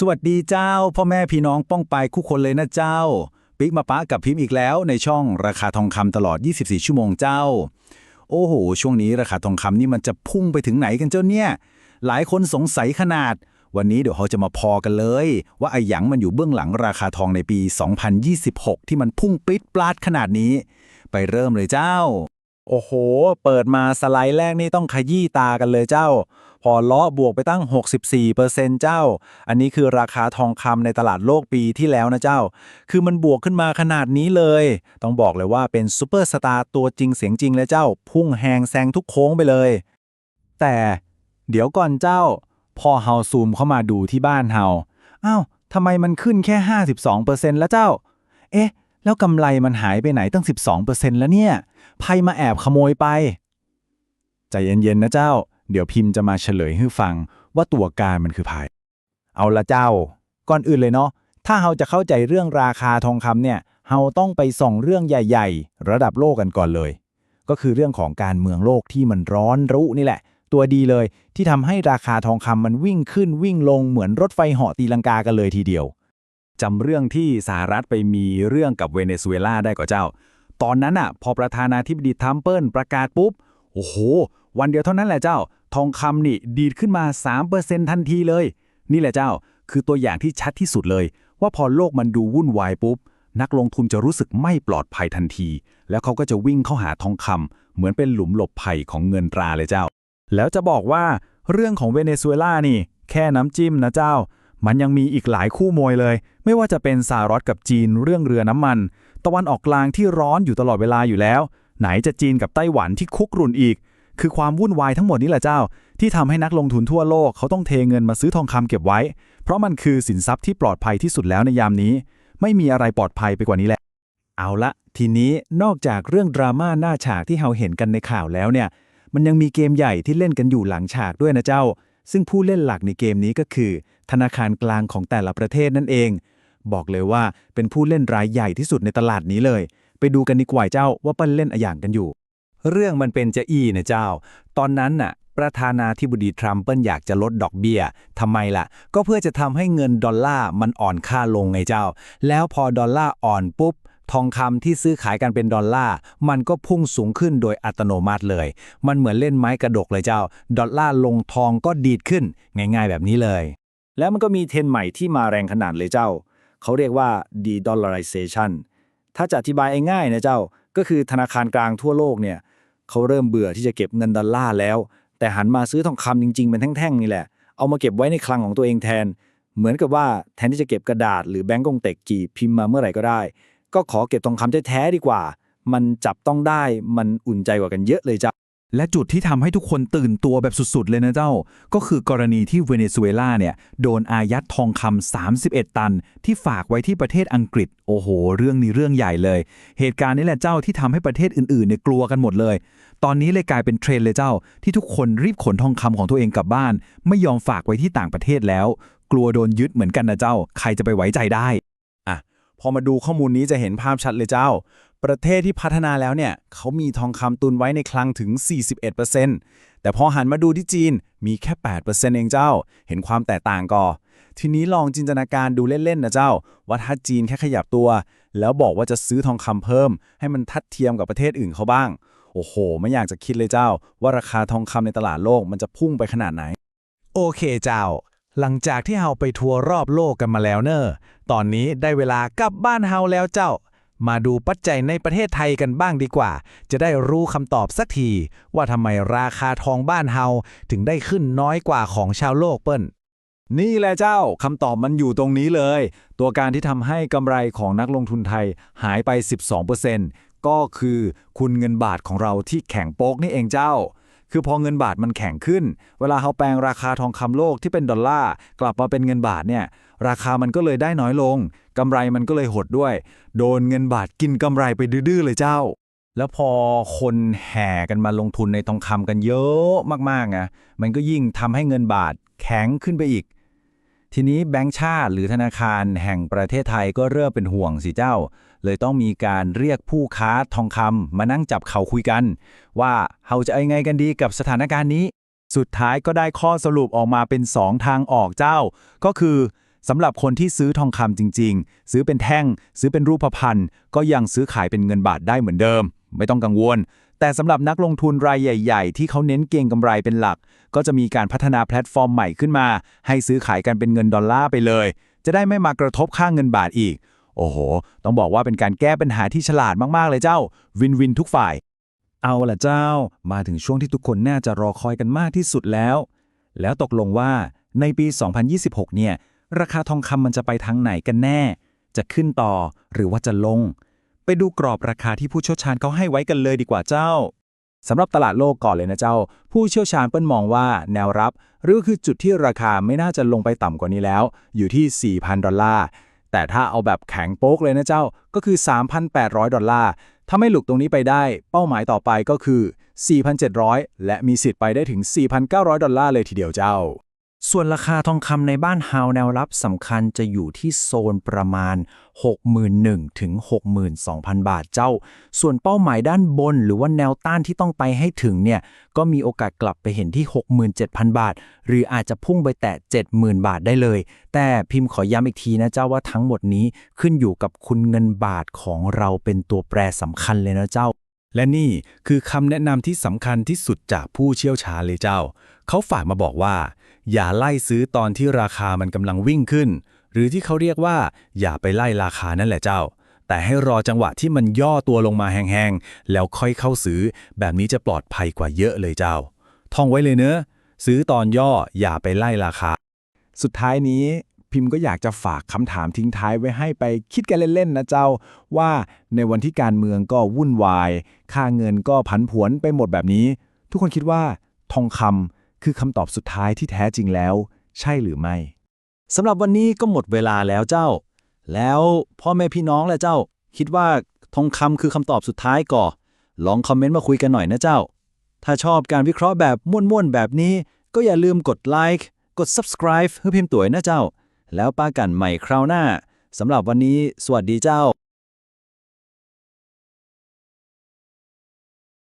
สวัสดีเจ้า พ่อแม่พี่น้องป้องไปคู่คนเลยนะเจ้า ปิ๊กมาปะกับพิมพ์อีกแล้วในช่องราคาทองคำตลอด 24 ชั่วโมงเจ้า โอ้โห ช่วงนี้ราคาทองคำนี่มันจะพุ่งไปถึงไหนกันเจ้าเนี่ย หลายคนสงสัยขนาด วันนี้เดี๋ยวเขาจะมาพอกันเลย ว่าไอ้หยังมันอยู่เบื้องหลังราคาทองในปี 2026 ที่มันพุ่งปริ๊ดปลาดขนาดนี้ ไปเริ่มเลยเจ้า โอ้โห เปิดมาสไลด์แรกนี่ต้องขยี้ตากันเลยเจ้า พอล้อบวกไปตั้ง 64%เจ้า อันนี้คือราคาทองคำในตลาดโลกปีที่แล้วนะเจ้า คือมันบวกขึ้นมาขนาดนี้เลย ต้องบอกเลยว่าเป็นซูเปอร์สตาร์ตัวจริงเสียงจริงเลยเจ้า พุ่งแหงแซงทุกโค้งไปเลย แต่เดี๋ยวก่อนเจ้า พอเฮาซูมเข้ามาดูที่บ้านเฮาอ้าวทำไมมันขึ้นแค่ 52%แล้วเจ้า เอ๊ะ แล้วกำไรมันหายไปไหนตั้ง 12%แล้วเนี่ย ใครมาแอบขโมยไป ใจเย็นๆนะเจ้า เดี๋ยวพิมพ์จะมาเฉลยให้ฟังว่าตัวการมันคือไผ่เอาละเจ้า ก่อนอื่นเลยเนาะ ถ้าเราจะเข้าใจเรื่องราคาทองคำเนี่ยเราต้องไปส่องเรื่องใหญ่ ๆ ระดับโลกกันก่อนเลย ก็คือเรื่องของการเมืองโลกที่มันร้อนรุนี่แหละ ตัวดีเลยที่ทำให้ราคาทองคำมันวิ่งขึ้นวิ่งลงเหมือนรถไฟเหาะตีลังกากันเลยทีเดียวจำเรื่องที่สหรัฐไปมีเรื่องกับเวเนซุเอลาได้ก่อเจ้า ตอนนั้นอะ พอประธานาธิบดีทรัมเปิลประกาศปุ๊บ โอ้โห วันเดียวเท่านั้นแหละเจ้า ทองคำนี่ดีดขึ้นมา 3%ทันทีเลย นี่แหละเจ้า คือตัวอย่างที่ชัดที่สุดเลย ว่าพอโลกมันดูวุ่นวายปุ๊บ นักลงทุนจะรู้สึกไม่ปลอดภัยทันที แล้วเขาก็จะวิ่งเข้าหาทองคำเหมือนเป็นหลุมหลบภัยของเงินตราเลยเจ้า แล้วจะบอกว่าเรื่องของเวเนซุเอลานี่ แค่น้ำจิ้มนะเจ้า มันยังมีอีกหลายคู่มวยเลย ไม่ว่าจะเป็นสหรัฐกับจีนเรื่องเรือน้ำมัน ตะวันออกกลางที่ร้อนอยู่ตลอดเวลาอยู่แล้ว ไหนจะจีนกับไต้หวันที่คุกรุ่นอีก คือความวุ่นวายทั้งหมดนี้แหละเจ้า ที่ทำให้นักลงทุนทั่วโลกเขาต้องเทเงินมาซื้อทองคำเก็บไว้ เพราะมันคือสินทรัพย์ที่ปลอดภัยที่สุดแล้วในยามนี้ ไม่มีอะไรปลอดภัยไปกว่านี้แหละเอาละทีนี้นอกจากเรื่องดราม่าหน้าฉากที่เราเห็นกันในข่าวแล้วเนี่ย มันยังมีเกมใหญ่ที่เล่นกันอยู่หลังฉากด้วยนะเจ้า ซึ่งผู้เล่นหลักในเกมนี้ก็คือ ธนาคารกลางของแต่ละประเทศนั่นเอง บอกเลยว่าเป็นผู้เล่นรายใหญ่ที่สุดในตลาดนี้เลย ไปดูกันดีกว่าเจ้าว่าเปิ้ลเล่นอะอย่างกันอยู่ เรื่องมันเป็นจะอี้นะเจ้า ตอนนั้นน่ะ ประธานาธิบดีทรัมป์เปิ้ลอยากจะลดดอกเบี้ยทำไมล่ะ ก็เพื่อจะทำให้เงินดอลลาร์มันอ่อนค่าลงไงเจ้า แล้วพอดอลลาร์อ่อนปุ๊บทองคำที่ซื้อขายกันเป็นดอลลาร์ มันก็พุ่งสูงขึ้นโดยอัตโนมัติเลย มันเหมือนเล่นไม้กระดกเลยเจ้า ดอลลาร์ลงทองก็ดีดขึ้น ง่ายๆแบบนี้เลย แล้วมันก็มีเทรนใหม่ที่มาแรงขนาดเลยเจ้า เขาเรียกว่า de-dollarization ถ้าจะอธิบายง่ายๆนะเจ้า ก็คือธนาคารกลางทั่วโลกเนี่ยเขาเริ่มเบื่อที่จะเก็บเงินดอลลาร์แล้ว แต่หันมาซื้อทองคำจริงๆ เป็นแท่งๆ นี่แหละ เอามาเก็บไว้ในคลังของตัวเองแทน เหมือนกับว่าแทนที่จะเก็บกระดาษหรือแบงก์กงเต็กกี่พิมพ์มาเมื่อไหร่ก็ได้ ก็ขอเก็บทองคำแท้ๆดีกว่า มันจับต้องได้ มันอุ่นใจกว่ากันเยอะเลยจ้า และจุดที่ทำให้ทุกคนตื่นตัวแบบสุดๆ เลยนะเจ้า ก็คือกรณีที่เวเนซุเอลาเนี่ย โดนอายัดทองคำ31 ตัน ที่ฝากไว้ที่ประเทศอังกฤษ โอ้โห เรื่องนี้เรื่องใหญ่เลย เหตุการณ์นี้แหละเจ้าที่ทำให้ประเทศอื่นๆเนี่ยกลัวกันหมดเลย ตอนนี้เลยกลายเป็นเทรนเลยเจ้า ที่ทุกคนรีบขนทองคำของตัวเองกลับบ้าน ไม่ยอมฝากไว้ที่ต่างประเทศแล้ว กลัวโดนยึดเหมือนกันนะเจ้า ใครจะไปไว้ใจได้อะพอมาดูข้อมูลนี้จะเห็นภาพชัดเลยเจ้า ประเทศที่พัฒนาแล้วเนี่ยเขามีทองคำตุนไว้ในคลังถึง 41%แต่พอหันมาดูที่จีนมีแค่ 8%เองเจ้า เห็นความแตกต่างก่อ ทีนี้ลองจินตนาการดูเล่น ๆ นะเจ้า ว่าถ้าจีนแค่ขยับตัว แล้วบอกว่าจะซื้อทองคำเพิ่ม ให้มันทัดเทียมกับประเทศอื่นเขาบ้าง โอ้โห ไม่อยากจะคิดเลยเจ้า ว่าราคาทองคำในตลาดโลกมันจะพุ่งไปขนาดไหน โอเคเจ้าหลังจากที่เฮาไปทัวร์รอบโลกกันมาแล้วเนอะตอนนี้ได้เวลากลับบ้านเฮาแล้วเจ้า มาดูปัจจัยในประเทศไทยกันบ้างดีกว่า จะได้รู้คำตอบสักที ว่าทำไมราคาทองบ้านเฮาถึงได้ขึ้นน้อยกว่าของชาวโลกเปิ้นนี่แหละเจ้าคำตอบมันอยู่ตรงนี้เลย ตัวการที่ทำให้กำไรของนักลงทุนไทยหายไป 12%ก็คือคุณเงินบาทของเราที่แข็งโป๊กนี่เองเจ้า คือพอเงินบาทมันแข็งขึ้น เวลาเขาแปลงราคาทองคำโลกที่เป็นดอลลาร์กลับมาเป็นเงินบาทเนี่ยราคามันก็เลยได้น้อยลงกำไรมันก็เลยหดด้วย โดนเงินบาทกินกำไรไปดื้อเลยเจ้า แล้วพอคนแห่กันมาลงทุนในทองคำกันเยอะมากๆนะมันก็ยิ่งทำให้เงินบาทแข็งขึ้นไปอีกทีนี้แบงก์ชาติหรือธนาคารแห่งประเทศไทยก็เริ่มเป็นห่วงสิเจ้า เลยต้องมีการเรียกผู้ค้าทองคำมานั่งจับเข่าคุยกัน ว่าเราจะเอาไงกันดีกับสถานการณ์นี้ สุดท้ายก็ได้ข้อสรุปออกมาเป็น 2 ทางออกเจ้า ก็คือสำหรับคนที่ซื้อทองคำจริง ๆ ซื้อเป็นแท่ง ซื้อเป็นรูปพรรณก็ยังซื้อขายเป็นเงินบาทได้เหมือนเดิม ไม่ต้องกังวล แต่สำหรับนักลงทุนรายใหญ่ ๆ ที่เขาเน้นเก็งกำไรเป็นหลัก ก็จะมีการพัฒนาแพลตฟอร์มใหม่ขึ้นมา ให้ซื้อขายกันเป็นเงินดอลลาร์ไปเลย จะได้ไม่มากระทบค่าเงินบาทอีก โอ้โห ต้องบอกว่าเป็นการแก้ปัญหาที่ฉลาดมาก ๆ เลยเจ้า วินวินทุกฝ่าย เอาล่ะเจ้า มาถึงช่วงที่ทุกคนน่าจะรอคอยกันมากที่สุดแล้ว แล้วตกลงว่าในปี 2026 เนี่ย ราคาทองคำมันจะไปทางไหนกันแน่ จะขึ้นต่อหรือว่าจะลง ไปดูกรอบราคาที่ผู้เชี่ยวชาญเขาให้ไว้กันเลยดีกว่าเจ้าสำหรับตลาดโลกก่อนเลยนะเจ้า ผู้เชี่ยวชาญเปิ้ลมองว่าแนวรับ หรือคือจุดที่ราคาไม่น่าจะลงไปต่ำกว่านี้แล้ว อยู่ที่ 4,000 ดอลลาร์ แต่ถ้าเอาแบบแข็งโป๊กเลยนะเจ้าก็คือ 3,800 ดอลลาร์ ถ้าไม่หลุดตรงนี้ไปได้ เป้าหมายต่อไปก็คือ 4,700 และมีสิทธิ์ไปได้ถึง 4,900 ดอลลาร์เลยทีเดียวเจ้า ส่วนราคาทองคำในบ้านฮาวแนวรับสำคัญจะอยู่ที่โซนประมาณ 61,000ถึง62,000 บาทเจ้า ส่วนเป้าหมายด้านบนหรือว่าแนวต้านที่ต้องไปให้ถึงเนี่ย ก็มีโอกาสกลับไปเห็นที่ 67,000 บาท หรืออาจจะพุ่งไปแตะ 70,000 บาทได้เลย แต่พิมพ์ขอย้ำอีกทีนะเจ้าว่าทั้งหมดนี้ขึ้นอยู่กับคุณเงินบาทของเราเป็นตัวแปรสำคัญเลยนะเจ้า และนี่คือคำแนะนำที่สำคัญที่สุดจากผู้เชี่ยวชาญเลยเจ้า เขาฝากมาบอกว่า อย่าไล่ซื้อตอนที่ราคามันกำลังวิ่งขึ้น หรือที่เขาเรียกว่า อย่าไปไล่ราคานั่นแหละเจ้า แต่ให้รอจังหวะที่มันย่อตัวลงมาแห้งๆ แล้วค่อยเข้าซื้อ แบบนี้จะปลอดภัยกว่าเยอะเลยเจ้า ท่องไว้เลยเนอะซื้อตอนย่ออย่าไปไล่ราคา สุดท้ายนี้ พิมพ์ก็อยากจะฝากคำถามทิ้งท้ายไว้ให้ไปคิดกันเล่นๆนะเจ้า ว่าในวันที่การเมืองก็วุ่นวาย ค่าเงินก็ผันผวนไปหมดแบบนี้ ทุกคนคิดว่า ทองคำคือคำตอบสุดท้ายที่แท้จริงแล้ว ใช่หรือไม่สำหรับวันนี้ก็หมดเวลาแล้วเจ้า แล้วพ่อแม่พี่น้องและเจ้า คิดว่าทองคำคือคำตอบสุดท้ายก่อ ลองคอมเมนต์มาคุยกันหน่อยนะเจ้า ถ้าชอบการวิเคราะห์แบบม่วนๆแบบนี้ ก็อย่าลืมกดไลค์กด subscribe เพื่อพิมพ์ตัวนะเจ้า แล้วป้ากันใหม่คราวหน้าสำหรับวันนี้ สวัสดีเจ้า